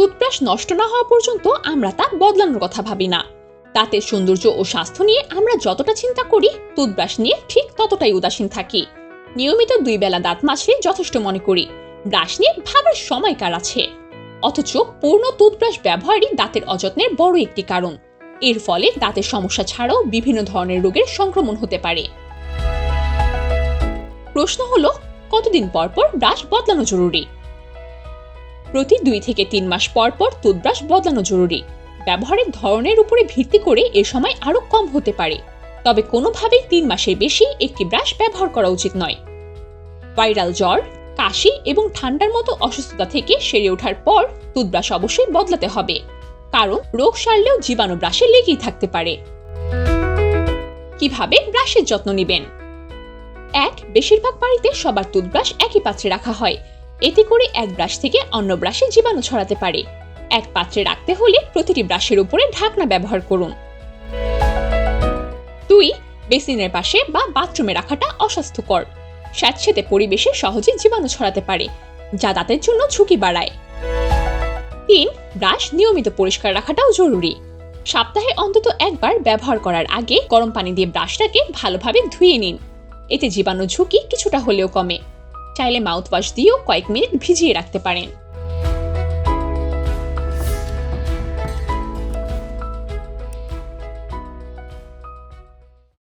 Toothbrush নষ্ট না হওয়া পর্যন্ত আমরা তা বদলানোর কথা ভাবি না। দাঁতের সৌন্দর্য ও স্বাস্থ্য নিয়ে আমরা যতটা চিন্তা করি টুথব্রাশ নিয়ে ঠিক ততটাই উদাসীন থাকি। নিয়মিত দুই বেলা দাঁত মাজলে যথেষ্ট মনে করি। ব্রাশ নিয়ে ভাবার সময় কার আছে? অথচ পূর্ণ টুথব্রাশ ব্যবহারই দাঁতের অযত্নের বড় একটি কারণ। এর ফলে দাঁতের সমস্যা ছাড়াও বিভিন্ন ধরনের রোগের সংক্রমণ হতে পারে। প্রশ্ন হলো, কতদিন পর পর ব্রাশ বদলানো জরুরি? প্রতি দুই থেকে তিন মাস পর পর টুথব্রাশ বদলানো জরুরি। ব্যবহারের ধরনের উপরে ভিত্তি করে এ সময় আরও কম হতে পারে। তবে কোনোভাবেই তিন মাসের বেশি একটি ব্রাশ ব্যবহার করা উচিত নয়। ভাইরাল জ্বর, কাশি এবং ঠান্ডার মতো অসুস্থতা থেকে সেরে ওঠার পর টুথব্রাশ অবশ্যই বদলাতে হবে। কারণ রোগ সারলেও জীবাণু ব্রাশে লেগেই থাকতে পারে। কীভাবে ব্রাশের যত্ন নেবেন? এক, বেশিরভাগ বাড়িতে সবার টুথব্রাশ একই পাত্রে রাখা হয়। এতে করে এক ব্রাশ থেকে অন্য ব্রাশে জীবাণু ছড়াতে পারে। এক পাত্রে রাখতে হলে প্রতিটি ব্রাশের উপরে ঢাকনা ব্যবহার করুন। দুই, বেসিনের পাশে বা বাথরুমে রাখাটা অস্বাস্থ্যকর। স্যাঁতসেতে পরিবেশে সহজে জীবাণু ছড়াতে পারে, যা দাঁতের জন্য ঝুঁকি বাড়ায়। তিন, ব্রাশ নিয়মিত পরিষ্কার রাখাটাও জরুরি। সপ্তাহে অন্তত একবার ব্যবহার করার আগে গরম পানি দিয়ে ব্রাশটাকে ভালোভাবে ধুয়ে নিন। এতে জীবাণু ঝুঁকি কিছুটা হলেও কমে। চাইলে মাউথওয়াশ দিয়েও কয়েক মিনিট ভিজিয়ে রাখতে পারেন।